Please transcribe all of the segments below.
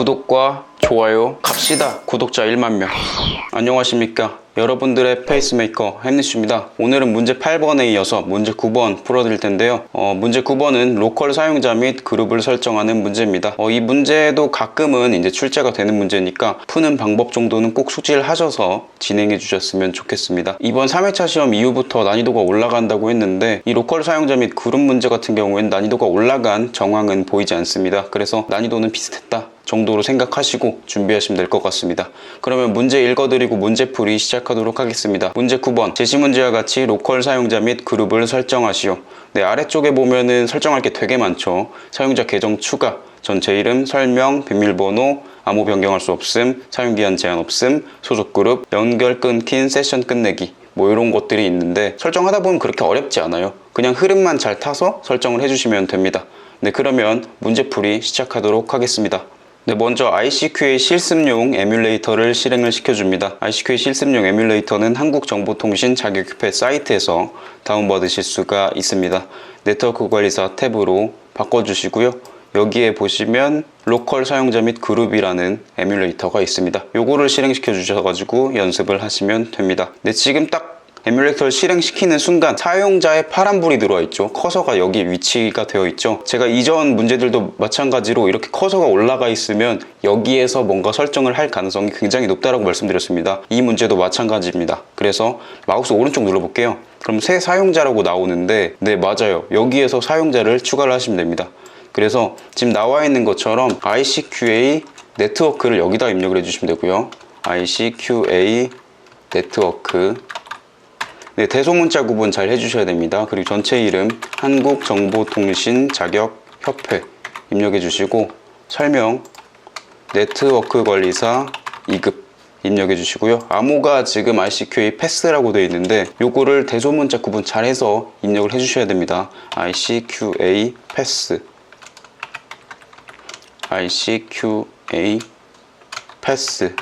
구독과 좋아요 갑시다. 구독자 1만 명. 안녕하십니까. 여러분들의 페이스메이커 햄리슈입니다. 오늘은 문제 8번에 이어서 문제 9번 풀어드릴 텐데요. 어, 문제 9번은 로컬 사용자 및 그룹을 설정하는 문제입니다. 어, 이 문제도 가끔은 이제 출제가 되는 문제니까 푸는 방법 정도는 꼭 숙지를 하셔서 진행해 주셨으면 좋겠습니다. 이번 3회차 시험 이후부터 난이도가 올라간다고 했는데 이 로컬 사용자 및 그룹 문제 같은 경우에는 난이도가 올라간 정황은 보이지 않습니다. 그래서 난이도는 비슷했다 정도로 생각하시고 준비하시면 될 것 같습니다. 그러면 문제 읽어드리고 문제풀이 시작하도록 하겠습니다. 문제 9번 제시문제와 같이 로컬 사용자 및 그룹을 설정하시오. 네, 아래쪽에 보면은 설정할 게 되게 많죠. 사용자 계정 추가, 전체 이름, 설명, 비밀번호, 아무 변경할 수 없음, 사용기한 제한 없음, 소속 그룹, 연결 끊긴 세션 끝내기 뭐 이런 것들이 있는데 설정하다 보면 그렇게 어렵지 않아요. 그냥 흐름만 잘 타서 설정을 해주시면 됩니다. 네, 그러면 문제풀이 시작하도록 하겠습니다. 네, 먼저 ICQ의 실습용 에뮬레이터를 실행을 시켜줍니다. ICQ의 실습용 에뮬레이터는 한국정보통신 자격협회 사이트에서 다운받으실 수가 있습니다. 네트워크 관리사 탭으로 바꿔주시고요. 여기에 보시면 로컬 사용자 및 그룹이라는 에뮬레이터가 있습니다. 요거를 실행시켜 주셔가지고 연습을 하시면 됩니다. 네, 지금 딱 에뮬레이터를 실행시키는 순간 사용자의 파란불이 들어와 있죠. 커서가 여기 위치가 되어 있죠. 제가 이전 문제들도 마찬가지로 이렇게 커서가 올라가 있으면 여기에서 뭔가 설정을 할 가능성이 굉장히 높다라고 말씀드렸습니다. 이 문제도 마찬가지입니다. 그래서 마우스 오른쪽 눌러볼게요. 그럼 새 사용자라고 나오는데 네 맞아요. 여기에서 사용자를 추가를 하시면 됩니다. 그래서 지금 나와 있는 것처럼 ICQA 네트워크를 여기다 입력을 해주시면 되고요. ICQA 네트워크 네, 대소문자 구분 잘 해주셔야 됩니다. 그리고 전체 이름 한국정보통신 자격협회 입력해 주시고 설명 네트워크 관리사 2급 입력해 주시고요. 암호가 지금 ICQA 패스라고 되어 있는데 요거를 대소문자 구분 잘 해서 입력을 해 주셔야 됩니다. ICQA 패스 ICQA 패스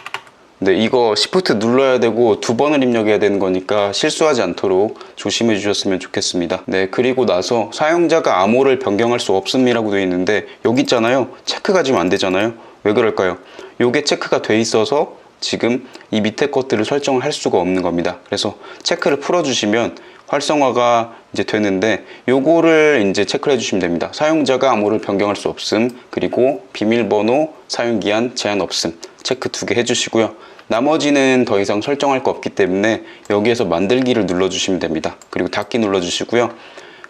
네, 이거 Shift 눌러야 되고 두 번을 입력해야 되는 거니까 실수하지 않도록 조심해 주셨으면 좋겠습니다. 네, 그리고 나서 사용자가 암호를 변경할 수 없음이라고 되어 있는데 여기 있잖아요. 체크가 지금 안 되잖아요. 왜 그럴까요? 요게 체크가 돼 있어서 지금 이 밑에 것들을 설정을 할 수가 없는 겁니다. 그래서 체크를 풀어주시면 활성화가 이제 되는데 요거를 이제 체크를 해주시면 됩니다. 사용자가 암호를 변경할 수 없음 그리고 비밀번호 사용기한 제한 없음 체크 두 개 해주시고요. 나머지는 더 이상 설정할 거 없기 때문에 여기에서 만들기를 눌러주시면 됩니다. 그리고 닫기 눌러주시고요.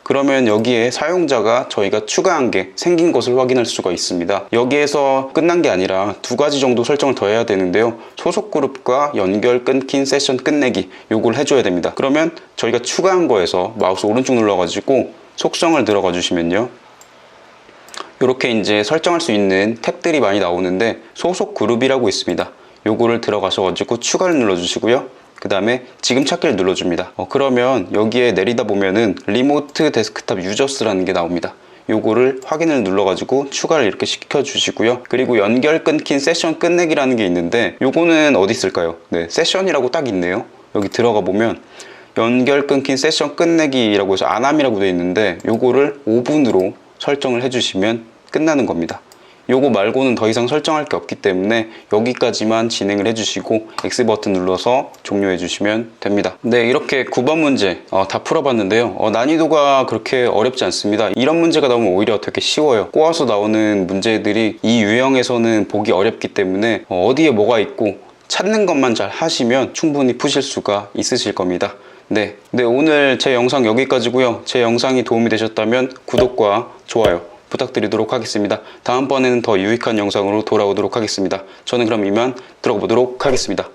그러면 여기에 사용자가 저희가 추가한 게 생긴 것을 확인할 수가 있습니다. 여기에서 끝난 게 아니라 두 가지 정도 설정을 더 해야 되는데요. 소속 그룹과 연결 끊긴 세션 끝내기 요걸 해줘야 됩니다. 그러면 저희가 추가한 거에서 마우스 오른쪽 눌러가지고 속성을 들어가 주시면요. 이렇게 이제 설정할 수 있는 탭들이 많이 나오는데 소속 그룹이라고 있습니다. 요거를 들어가셔가지고 추가를 눌러주시고요. 그 다음에 지금 찾기를 눌러줍니다. 어, 그러면 여기에 내리다 보면은 리모트 데스크탑 유저스라는 게 나옵니다. 요거를 확인을 눌러가지고 추가를 이렇게 시켜주시고요. 그리고 연결 끊긴 세션 끝내기라는 게 있는데 요거는 어디 있을까요? 네, 세션이라고 딱 있네요. 여기 들어가 보면 연결 끊긴 세션 끝내기라고 해서 안함이라고 되어 있는데 요거를 5분으로 설정을 해주시면 끝나는 겁니다. 요거 말고는 더 이상 설정할 게 없기 때문에 여기까지만 진행을 해주시고 X 버튼 눌러서 종료해 주시면 됩니다. 네, 이렇게 9번 문제 어, 다 풀어봤는데요. 어, 난이도가 그렇게 어렵지 않습니다. 이런 문제가 나오면 오히려 되게 쉬워요. 꼬아서 나오는 문제들이 이 유형에서는 보기 어렵기 때문에 어, 어디에 뭐가 있고 찾는 것만 잘 하시면 충분히 푸실 수가 있으실 겁니다. 네, 네 오늘 제 영상 여기까지고요. 제 영상이 도움이 되셨다면 구독과 좋아요 부탁드리도록 하겠습니다. 다음번에는 더 유익한 영상으로 돌아오도록 하겠습니다. 저는 그럼 이만 들어가 보도록 하겠습니다.